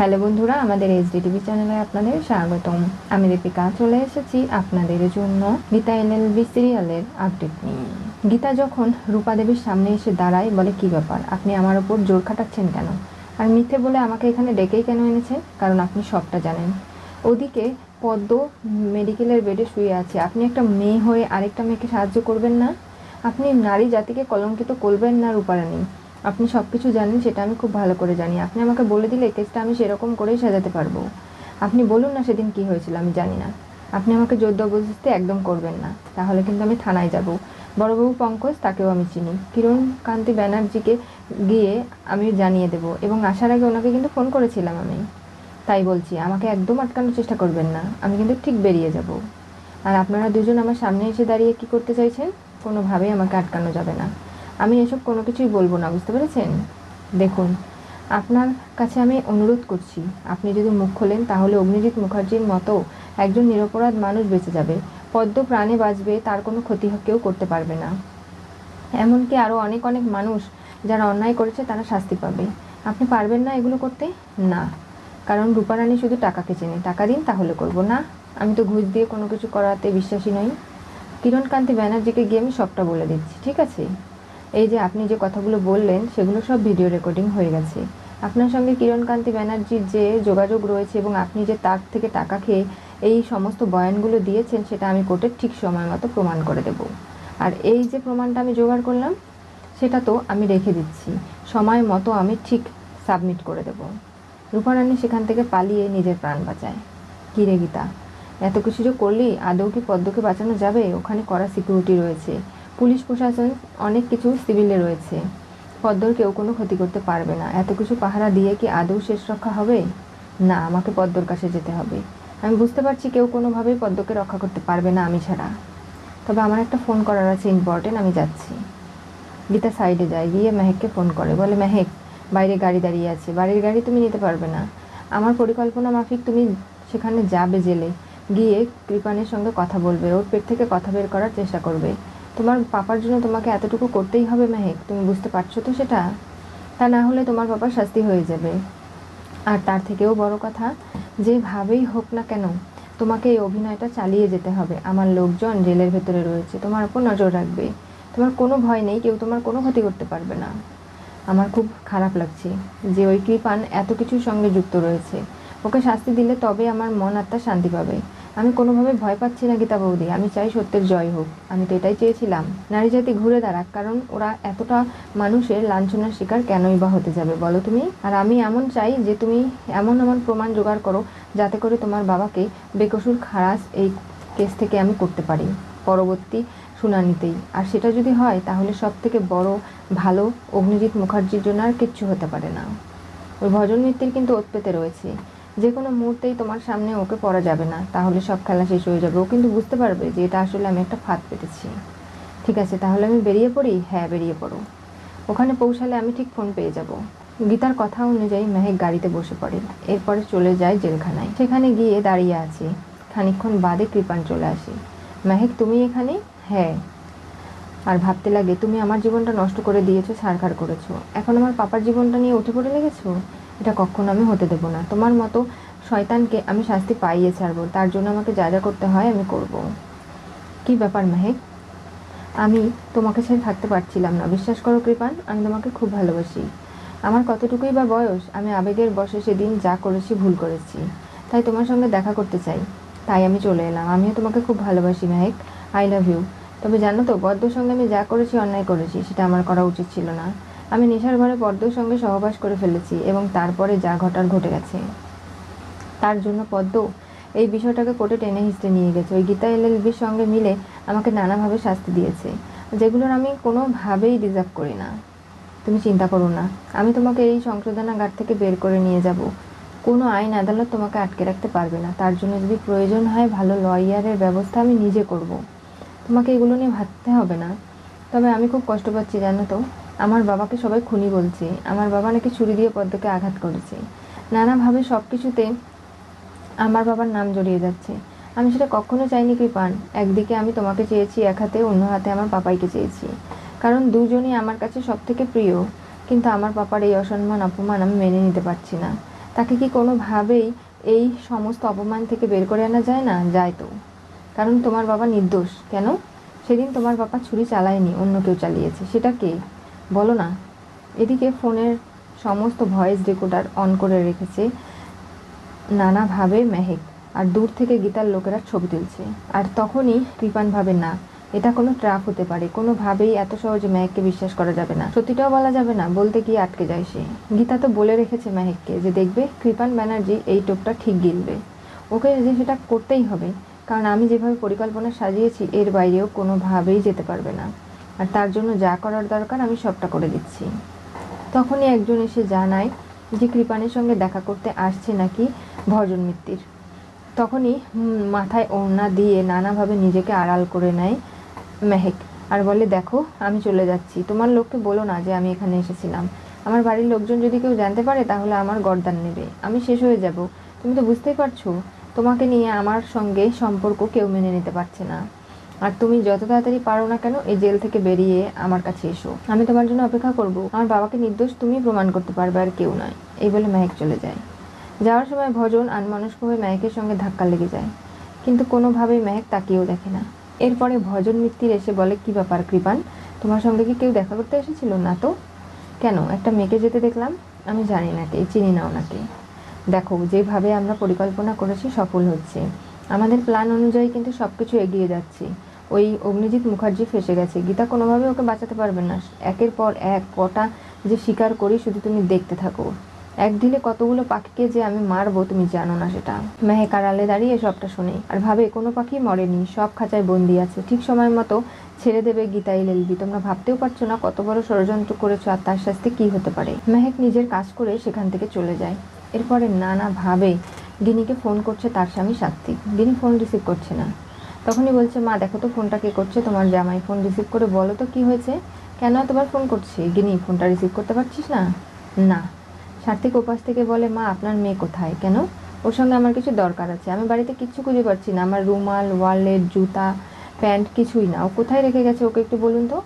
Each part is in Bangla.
হ্যালো বন্ধুরা, আমাদের এইচডি টিভি চ্যানেলে আপনাদের স্বাগতম। আমি দীপিকা, চলে এসেছি আপনাদের জন্য গীতা এলএলবি সিরিয়ালের আপডেট নিয়ে। গীতা যখন রূপা দেবীর সামনে এসে দাঁড়ায়, বলে, কি ব্যাপার? আপনি আমার ওপর জোর খাটাচ্ছেন কেন? আর মিথ্যে বলে আমাকে এখানে ডেকেই কেন এনেছেন কারণ আপনি সবটা জানেন। ওদিকে পদ্ম মেডিকেলের বেডে শুয়ে আছে। আপনি একটা মেয়ে হয়ে আরেকটা মেয়েকে সাহায্য করবেন না? আপনি নারী জাতিকে কলঙ্কিত করবেন না রূপারানী। আপনি সব কিছু জানেন, সেটা আমি খুব ভালো করে জানি। আপনি আমাকে বলে দিলে কেসটা আমি সেরকম করেই সাজাতে পারব। আপনি বলুন না সেদিন কি হয়েছিল, আমি জানি না। আপনি আমাকে বুঝতে একদম করবেন না। তাহলে কিন্তু আমি থানায় যাব। বড়বাবু পঙ্কজ, তাকেও আমি চিনি। কিরণ কান্তি ব্যানার্জিকে গিয়ে আমি জানিয়ে দেব। এবং আসার আগে ওনাকে কিন্তু ফোন করেছিলাম আমি। তাই বলছি, আমাকে একদম আটকানোর চেষ্টা করবেন না। আমি কিন্তু ঠিক বেরিয়ে যাব। আর আপনারা দুজন আমার সামনে এসে দাঁড়িয়ে কি করতে চাইছেন? কোনোভাবেই আমাকে আটকানো যাবে না। আমি এসব কোনো কিছুই বলব না, বুঝতে পেরেছেন? দেখুন, আপনার কাছে আমি অনুরোধ করছি, আপনি যদি মুখ খোলেন তাহলে অগ্নিজিৎ মুখার্জির মতো একজন নিরপরাধ মানুষ বেঁচে যাবে। পদ্ম প্রাণে বাঁচবে, তার কোনো ক্ষতি কেউ করতে পারবে না। এমনকি আরও অনেক অনেক মানুষ যারা অন্যায় করেছে তারা শাস্তি পাবে। আপনি পারবেন না এগুলো করতে? না। কারণ রূপারানী শুধু টাকাকে চেনে। টাকা দিন, তাহলে করব। না, আমি তো ঘুষ দিয়ে কোনো কিছু করাতে বিশ্বাসী নই। কিরণকান্তি ব্যানার্জিকে গিয়ে আমি সবটা বলে দিচ্ছি, ঠিক আছে? এই যে আপনি যে কথাগুলো বললেন, সেগুলো সব ভিডিও রেকর্ডিং হয়ে গেছে। আপনার সঙ্গে কিরণকান্তি ব্যানার্জির যে যোগাযোগ রয়েছে এবং আপনি যে তার থেকে টাকা খেয়ে এই সমস্ত বয়ানগুলো দিয়েছেন, সেটা আমি কোর্টের ঠিক সময় মতো প্রমাণ করে দেব। আর এই যে প্রমাণটা আমি জোগাড় করলাম, সেটা তো আমি রেখে দিচ্ছি। সময় মতো আমি ঠিক সাবমিট করে দেব। রূপারানী সেখান থেকে পালিয়ে নিজের প্রাণ বাঁচায়। কী রে গীতা? এত কিছু যে করলি, আদৌ কি পদ্মকে বাঁচানো যাবে? ওখানে করা সিকিউরিটি রয়েছে। পুলিশ প্রশাসন অনেক কিছু সিভিলে রয়েছে। পদ্মর কেউ কোনো ক্ষতি করতে পারবে না। এত কিছু পাহারা দিয়ে কি আদৌ শেষ রক্ষা হবে? না, আমাকে পদ্মর কাছে যেতে হবে। আমি বুঝতে পারছি কেউ কোনোভাবেই পদ্মকে রক্ষা করতে পারবে না আমি ছাড়া। তবে আমার একটা ফোন করার আছে ইম্পর্টেন্ট আমি যাচ্ছি। গীতা সাইডে যায়, গিয়ে মেহেককে ফোন করে। বলে, মেহেক, বাইরে গাড়ি দাঁড়িয়ে আছে। বাড়ির গাড়ি তুমি নিতে পারবে না। আমার পরিকল্পনা মাফিক, তুমি সেখানে যাবে জেলে। গিয়ে কৃপানের সঙ্গে কথা বলবে। ওর পেট থেকে কথা বের করার চেষ্টা করবে। তোমার পাপার জন্য তোমাকে এতটুকু করতেই হবে মেহেক, তুমি বুঝতে পারছ তো সেটা? তা না হলে তোমার পাপার শাস্তি হয়ে যাবে। আর তার থেকেও বড় কথা, যেভাবেই হোক না কেন, তোমাকে এই অভিনয়টা চালিয়ে যেতে হবে। আমার লোকজন জেলের ভেতরে রয়েছে, তোমার উপর নজর রাখবে। তোমার কোনো ভয় নেই, কেউ তোমার কোনো ক্ষতি করতে পারবে না। আমার খুব খারাপ লাগছে যে ওই কৃপান এত কিছুর সঙ্গে যুক্ত রয়েছে। ওকে শাস্তি দিলে তবে আমার মন আত্মা শান্তি পাবে। আমি কোনোভাবে ভয় পাচ্ছি না গীতা বৌদি, আমি চাই সত্যের জয় হোক। আমি তো এটাই চেয়েছিলাম। নারী জাতি ঘুরে দাঁড়াক, কারণ ওরা এতটা মানুষের লাঞ্ছনার শিকার কেনই বা হতে যাবে, বলো তুমি? আর আমি এমন চাই যে তুমি এমন এমন প্রমাণ জোগাড় করো, যাতে করে তোমার বাবাকে বেকসুর খারাস এই কেস থেকে আমি করতে পারি। পরবর্তী শুনানিতেই। আর সেটা যদি হয়, তাহলে সব থেকে বড় ভালো অগ্নিজিৎ মুখার্জির জন্য আর কিচ্ছু হতে পারে না। ওই ভজন নৃত্যের কিন্তু ওত পেতে রয়েছে। যে কোনো মুহূর্তেই তোমার সামনে ওকে পড়া যাবে না। তাহলে সব খেলা শেষ হয়ে যাবে। ও কিন্তু বুঝতে পারবে যে এটা আসলে আমি একটা ফাঁদ পেতেছি। ঠিক আছে, তাহলে আমি বেরিয়ে পড়ি? হ্যাঁ বেরিয়ে পড়ো। ওখানে পৌঁছালে আমি ঠিক ফোন পেয়ে যাব। গীতার কথা অনুযায়ী মেহেক গাড়িতে বসে পড়ে। এরপরে চলে যায় জেলখানায়। সেখানে গিয়ে দাঁড়িয়ে আছে। খানিকক্ষণ বাদে কৃপান চলে আসে। মেহেক, তুমি এখানে? হ্যাঁ। আর ভাবতে লাগে, তুমি আমার জীবনটা নষ্ট করে দিয়েছ, ছাড়খাড় করেছ। এখন আমার পাপার জীবনটা নিয়ে উঠে পড়ে লেগেছো? এটা কখনো আমি হতে দেবো না। তোমার মতো শয়তানকে আমি শাস্তি পাইয়ে ছাড়বো। তার জন্য আমাকে যা যা করতে হয় আমি করব। কি ব্যাপার মেহেক আমি তোমাকে ছেড়ে থাকতে পারছিলাম না। বিশ্বাস করো কৃপান আমি তোমাকে খুব ভালোবাসি। আমার কতটুকুই বা বয়স, আমি আবেগের বসে সেদিন যা করেছি ভুল করেছি। তাই তোমার সঙ্গে দেখা করতে চাই। তাই আমি চলে এলাম। আমিও তোমাকে খুব ভালোবাসি মেহেক আই লাভ ইউ। তবে জানো তো পদ্মর সঙ্গে আমি যা করেছি, অন্যায় করেছি, সেটা আমার করা উচিত ছিল না। আমি নেশার ঘরে পদ্মর সঙ্গে সহবাস করে ফেলেছি এবং তারপরে যা ঘটার ঘটে গেছে। তার জন্য পদ্ম এই বিষয়টাকে কোর্টে টেনে হিসড়ে নিয়ে গেছে। ওই গীতা এলএলবির সঙ্গে মিলে আমাকে নানাভাবে শাস্তি দিয়েছে, যেগুলোর আমি কোনোভাবেই ডিজার্ভ করি না। তুমি চিন্তা করো না, আমি তোমাকে এই সংশোধনাগার থেকে বের করে নিয়ে যাব। কোনো আইন আদালত তোমাকে আটকে রাখতে পারবে না। তার জন্য যদি প্রয়োজন হয় ভালো লয়ারের ব্যবস্থা আমি নিজে করব। তোমাকে এগুলো নিয়ে ভাবতে হবে না। তবে আমি খুব কষ্ট পাচ্ছি, জানো তো। আমার বাবাকে সবাই খুনি বলছে। আমার বাবা নাকি ছুরি দিয়ে পদ্মকে আঘাত করেছে। নানাভাবে সব কিছুতে আমার বাবার নাম জড়িয়ে যাচ্ছে। আমি সেটা কখনো চাইনি কৃপান একদিকে আমি তোমাকে চেয়েছি, এক হাতে, অন্য হাতে আমার পাপাইকে চেয়েছি। কারণ দুজনই আমার কাছে সব থেকে প্রিয়। কিন্তু আমার পাপার এই অসম্মান, অপমান আমি মেনে নিতে পারছি না। তাকে কি কোনোভাবেই এই সমস্ত অপমান থেকে বের করে আনা যায় না? যায় তো। কারণ তোমার বাবা নির্দোষ। কেন? সেদিন তোমার বাবা ছুরি চালায়নি, অন্য কেউ চালিয়েছে। সেটা কে? বলো না। এদিকে ফোনের সমস্ত ভয়েস রেকর্ডার অন করে রেখেছে নানাভাবে মেহেক। আর দূর থেকে গীতার লোকেরা ছবি তুলছে। আর তখনই কৃপান ভাবে, না, এটা কোনো ট্রাপ হতে পারে। কোনোভাবেই এত সহজে মেহেককে বিশ্বাস করা যাবে না। সত্যিটাও বলা যাবে না, বলতে গিয়ে আটকে যায় সে। গীতা তো বলে রেখেছে মেহেককে যে, দেখবে, কৃপান ব্যানার্জি এই টোপটা ঠিক গিলবে। ওকে যে সেটা করতেই হবে। কারণ আমি যেভাবে পরিকল্পনা সাজিয়েছি, এর বাইরেও কোনোভাবেই যেতে পারবে না। আর তার জন্য যা করার দরকার, আমি সবটা করে দিচ্ছি। তখনই একজন এসে জানায় যে কৃপানের সঙ্গে দেখা করতে আসছে নাকি ভজন মিত্তির। তখনই মাথায় ওড়না দিয়ে নানাভাবে নিজেকে আড়াল করে নেয় মেহেক আর বলে, দেখো, আমি চলে যাচ্ছি। তোমার লোককে বলো না যে আমি এখানে এসেছিলাম। আমার বাড়ির লোকজন যদি কেউ জানতে পারে, তাহলে আমার গর্দান নেবে। আমি শেষ হয়ে যাব। তুমি তো বুঝতেই পারছ? তোমাকে নিয়ে আমার সঙ্গে সম্পর্ক কেউ মেনে নিতে পারছে না। আর তুমি যত তাড়াতাড়ি পারো না কেন, এই জেল থেকে বেরিয়ে আমার কাছে এসো। আমি তোমার জন্য অপেক্ষা করব। আমার বাবাকে নির্দোষ তুমি প্রমাণ করতে পারবে আর কেউ নয়। এই বলে মেহেক চলে যায়। যাওয়ার সময় ভজন আনমানস্ক হয়ে মেহেকের সঙ্গে ধাক্কা লেগে যায়। কিন্তু কোনোভাবেই মেহেক তাকিয়েও দেখে না। এরপরে ভজন মিত্তির এসে বলে, কি ব্যাপার কৃপান? তোমার সঙ্গে কি কেউ দেখা করতে এসেছিল? না তো? কেন? একটা মেয়েকে যেতে দেখলাম? আমি জানি না কে, চিনি না ওনাকে। দেখো, যেভাবে আমরা পরিকল্পনা করেছি, সফল হচ্ছে। আমাদের প্ল্যান অনুযায়ী কিন্তু সব কিছু এগিয়ে যাচ্ছে। ওই অগ্নিজিৎ মুখার্জি ফেসে গেছে। গীতা কোনোভাবে ওকে বাঁচাতে পারবে না। একের পর এক কটা যে স্বীকার করি, শুধু তুমি দেখতে থাকো। এক ঢিলে কতগুলো পাখিকে যে আমি মারবো, তুমি জানো না সেটা। মেহেক আড়ালে দাঁড়িয়ে সবটা শুনে। আর ভাবে, কোনো পাখি মরেনি, সব খাঁচায় বন্দি আছে। ঠিক সময় মতো ছেড়ে দেবে গীতাই লেলবি। তোমরা ভাবতেও পারছ না কত বড় ষড়যন্ত্র করেছ আর তার শাস্তি কি হতে পারে। মেহেক নিজের কাজ করে সেখান থেকে চলে যায়। এরপরে নানাভাবে গিনিকে ফোন করছে তার স্বামী সাত্বিক গিনি ফোন রিসিভ করছে না। তখনই বলছে, মা, দেখো তো ফোনটা কে করছে? তোমার জামাই ফোন রিসিভ করে বলো তো কি হয়েছে? কেন এতবার ফোন করছি? গিনি ফোনটা রিসিভ করতে পারছিস না? না। সার্থিক উপাস থেকে বলে, মা, আপনার মেয়ে কোথায়? কেন? ওর সঙ্গে আমার কিছু দরকার আছে। আমি বাড়িতে কিচ্ছু খুঁজে পাচ্ছি না। আমার রুমাল ওয়ালেট জুতা, প্যান্ট কিছুই না। ও কোথায় রেখে গেছে? ওকে একটু বলুন তো?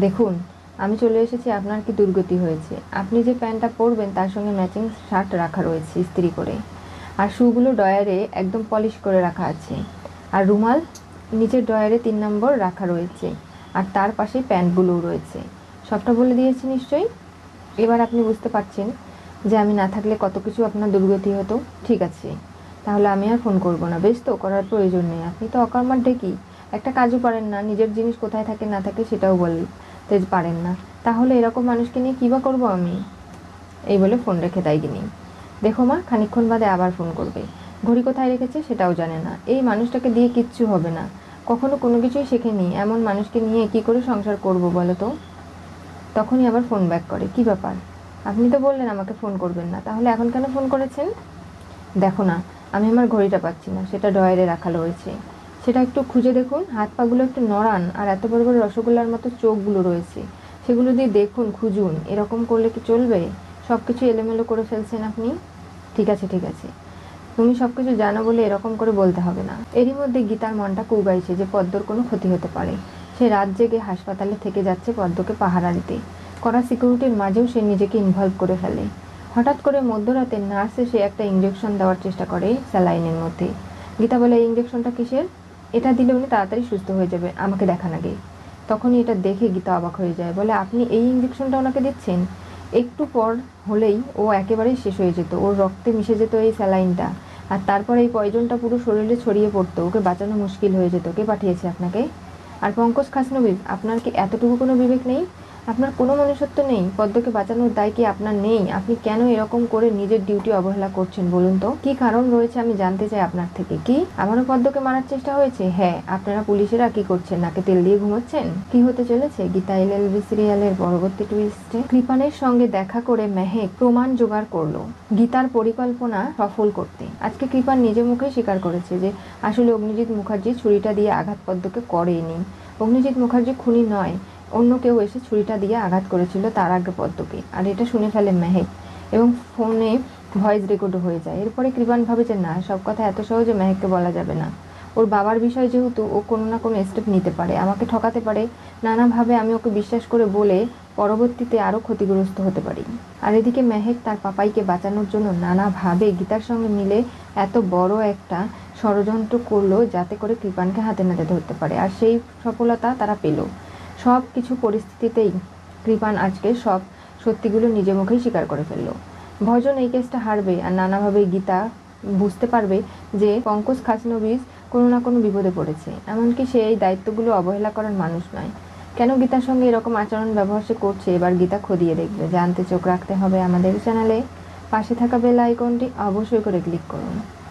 দেখুন আমি চলে এসেছি, আপনার কি দুর্গতি হয়েছে? আপনি যে প্যান্টটা পরবেন, তার সঙ্গে ম্যাচিং শার্ট রাখা রয়েছে ইস্ত্রি করে। আর শুগুলো ডয়ারে একদম পলিশ করে রাখা আছে। আর রুমাল নিচের ডয়ারে তিন নম্বর রাখা রয়েছে। আর তার পাশেই প্যান্টগুলোও রয়েছে। সবটা বলে দিয়েছি নিশ্চয়ই? এবার আপনি বুঝতে পারছেন যে আমি না থাকলে কত কিছু আপনার দুর্গতি হতো। ঠিক আছে, তাহলে আমি আর ফোন করব না। বেশ তো, করার প্রয়োজন নেই। আপনি তো অকর্মার ডেকি একটা কাজও পারেন না। নিজের জিনিস কোথায় থাকে না থাকে সেটাও বলতে পারেন না। তাহলে এরকম মানুষকে নিয়ে কী বা করব আমি? এই বলে ফোন রেখে দেয় গিনি দেখো মা, খানিকক্ষণ বাদে আবার ফোন করবে। ঘড়ি কোথায় রেখেছে সেটাও জানে না। এই মানুষটাকে দিয়ে কিচ্ছু হবে না। কখনো কোনো কিছুই শেখেনি। এমন মানুষকে নিয়ে কি করে সংসার করব বলো তো? তখনই আবার ফোন ব্যাক করে। কি ব্যাপার? আপনি তো বললেন আমাকে ফোন করবেন না। তাহলে এখন কেন ফোন করেছেন? দেখো না, আমি আমার ঘড়িটা পাচ্ছি না। সেটা ডয়ারে রাখা রয়েছে। সেটা একটু খুঁজে দেখুন। হাত পাগুলো একটু নড়ান আর এত বড় বড় রসগোল্লার মতো চোখগুলো রয়েছে। সেগুলো দিয়ে দেখুন, খুঁজুন, এরকম করলে কি চলবে? সব কিছু এলোমেলো করে ফেলছেন আপনি? ঠিক আছে ঠিক আছে। তুমি সব কিছু জানো বলে এরকম করে বলতে হবে না। এরই মধ্যে গীতার মনটা কুগাইছে যে পদ্মর কোনো ক্ষতি হতে পারে। সে রাত জেগে হাসপাতালে থেকে যাচ্ছে পদ্মকে পাহারা দিতে। কড়া সিকিউরিটির মাঝেও সে নিজেকে ইনভলভ করে ফেলে। হঠাৎ করে মধ্যরাতে নার্স এসে একটা ইঞ্জেকশন দেওয়ার চেষ্টা করে স্যালাইনের মধ্যে। গীতা বলে ইঞ্জেকশনটা কিসের? এটা দিলে উনি তাড়াতাড়ি সুস্থ হয়ে যাবে, আমাকে দেখান আগে। তখনই এটা দেখে গীতা অবাক হয়ে যায়, বলে, আপনি এই ইঞ্জেকশনটা ওনাকে দিচ্ছেন? একটু পর হলেই ও একেবারেই শেষ হয়ে যেত, ওর রক্তে মিশে যেত এই স্যালাইনটা আর তারপর এই পয়জনটা পুরো শরীরে ছড়িয়ে পড়তো, ওকে বাঁচানো মুশকিল হয়ে যেত। কে পাঠিয়েছে আপনাকে? আর পঙ্কজ খাসনবিব, আপনার কি এতটুকু কোনো বিবেক নেই? আপনার কোনো মনুষ্যত্ব নেই, পদ্মকে বাঁচানোর দায় কি আপনার নেই? আপনি কেন এরকম করে নিজের ডিউটি অবহেলা করছেন বলুন তো? কি কারণ রয়েছে আমি জানতে চাই আপনার থেকে, কি? আমারও পদ্মকে মারার চেষ্টা হয়েছে। হ্যাঁ আপনারা পুলিশেরা কি করছেন? নাকে তেল দিয়ে ঘুমোচ্ছেন? কি হতে চলেছে? গীতা এল এলএলবি সিরিয়ালের পরবর্তী টুইস্টে কৃপানের সঙ্গে দেখা করে মেহেক প্রমাণ জোগাড় করল। গীতার পরিকল্পনা সফল করতে। আজকে কৃপান নিজে মুখে স্বীকার করেছে যে, আসলে অগ্নিজিৎ মুখার্জি ছুরিটা দিয়ে আঘাত পদ্মকে করেনি। অগ্নিজিৎ মুখার্জি খুনি নয়। অন্য কেউ এসে ছুরিটা দিয়ে আঘাত করেছিল তার আগে পদ্মকে। আর এটা শুনে ফেলে মেহেক। এবং ফোনে ভয়েস রেকর্ডও হয়ে যায়। এরপরে কৃপান ভাবে যে না, সব কথা এত সহজে মেহেককে বলা যাবে না। ওর বাবার বিষয় যেহেতু, ও কোনো না কোনো স্টেপ নিতে পারে। আমাকে ঠকাতে পারে। নানাভাবে আমি ওকে বিশ্বাস করে বলে পরবর্তীতে আরও ক্ষতিগ্রস্ত হতে পারি। আর এদিকে মেহেক তার পাপাইকে বাঁচানোর জন্য নানাভাবে গীতার সঙ্গে মিলে এত বড় একটা ষড়যন্ত্র করল, যাতে করে কৃপানকে হাতে নাতে ধরতে পারে। আর সেই সফলতা তারা পেল। সব কিছু পরিস্থিতিতেই কৃপান আজকে সব সত্যিগুলো নিজে মুখেই স্বীকার করে ফেলল। ভজন এই কেসটা হারবে আর নানাভাবে গীতা বুঝতে পারবে যে পঙ্কজ খাসনবিজ কোনো না কোনো বিপদে পড়েছে। এমনকি সে এই দায়িত্বগুলো অবহেলা করার মানুষ নয়। কেন গীতার সঙ্গে এরকম আচরণ ব্যবহার সে করছে, এবার গীতা খদিয়ে দেখবে। জানতে চোখ রাখতে হবে আমাদের চ্যানেলে। পাশে থাকা বেল আইকনটি অবশ্যই করে ক্লিক করুন।